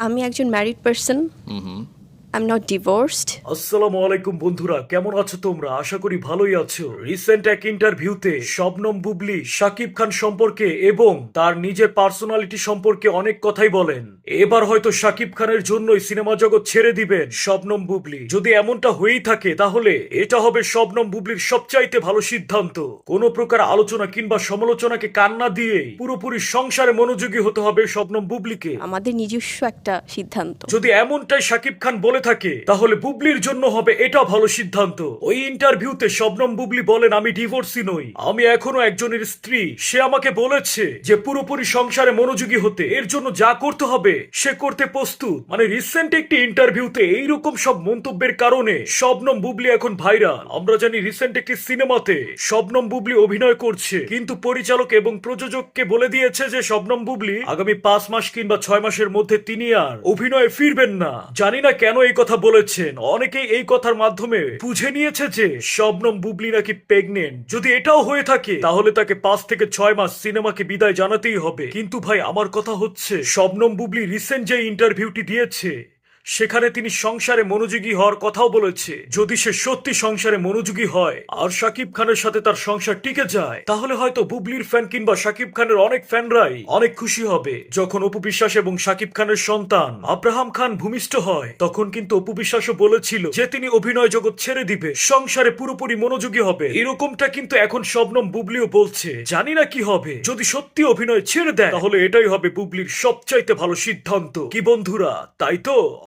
আমি একজন married person আসসালামু আলাইকুম বন্ধুরা কেমন আছো তোমরা? আশা করি ভালোই আছো। রিসেন্ট এক ইন্টারভিউতে শবনম বুবলি শাকিব খান সম্পর্কে এবং তার নিজের পার্সোনালিটি সম্পর্কে অনেক কথাই বলেন। এবার হয়তো শাকিব খানের জন্যই সিনেমা জগৎ ছেড়ে দিবেন শবনম বুবলি। যদি এমনটা হয়েই থাকে তাহলে এটা হবে শবনম বুবলির সবচাইতে ভালো সিদ্ধান্ত। কোনো প্রকার আলোচনা কিংবা সমালোচনাকে কান্না দিয়ে পুরোপুরি সংসারে মনোযোগী হতে হবে শবনম বুবলিকে। আমাদের নিজস্ব একটা সিদ্ধান্ত। যদি এমনটাই শাকিব খান বলে থাকে, তাহলে বুবলির জন্য হবে এটা ভালো সিদ্ধান্ত। ওই ইন্টারভিউতে শবনম বুবলি বলেন, আমি ডিভোর্সি নই। আমি এখনও একজনের স্ত্রী। সে আমাকে বলেছে যে, পুরোপুরি সংসারে মনোযোগী হতে। এর জন্য যা করতে হবে, সে করতে প্রস্তুত। মানে রিসেন্ট একটি ইন্টারভিউতে এইরকম সব মন্তব্যের কারণে শবনম বুবলি এখন ভাইরাল আমরা জানি রিসেন্ট একটি সিনেমাতে শবনম বুবলি অভিনয় করছে। কিন্তু পরিচালক এবং প্রযোজককে বলে দিয়েছে যে, শবনম বুবলি, আগামী পাঁচ মাস কিংবা ছয় মাসের মধ্যে তিনি আর অভিনয়ে ফিরবেন না। জানি না কেন এই কথা বলেছেন। অনেকেই এই কথার মাধ্যমে বুঝে নিয়েছে যে শবনম বুবলি নাকি প্রেগনেন্ট। যদি এটাও হয়ে থাকে, তাহলে তাকে পাঁচ থেকে ছয় মাস সিনেমাকে বিদায় জানাতেই হবে। কিন্তু ভাই, আমার কথা হচ্ছে, শবনম বুবলি রিসেন্ট যে ইন্টারভিউটি দিয়েছে সেখানে তিনি সংসারে মনোযোগী হওয়ার কথাও বলেছে। যদি সে সত্যি সংসারে মনোযোগী হয় আর শাকিব খানের সাথে তার সংসার টিকে যায়, তাহলে হয়তো বুবলির ফ্যান কিংবা শাকিব খানের অনেক ফ্যানরাই অনেক খুশি হবে। যখন অপু বিশ্বাস এবং শাকিব খানের সন্তান আব্রাহাম খান ভূমিষ্ঠ হয়, তখন কিন্তু অপু বিশ্বাসও বলেছিল যে তিনি অভিনয় জগৎ ছেড়ে দিবে, সংসারে পুরোপুরি মনোযোগী হবে। এরকমটা কিন্তু এখন শবনম বুবলিও বলছে। জানি না কি হবে। যদি সত্যি অভিনয় ছেড়ে দেয়, তাহলে এটাই হবে বুবলির সবচাইতে ভালো সিদ্ধান্ত। কি বন্ধুরা, তাই তো?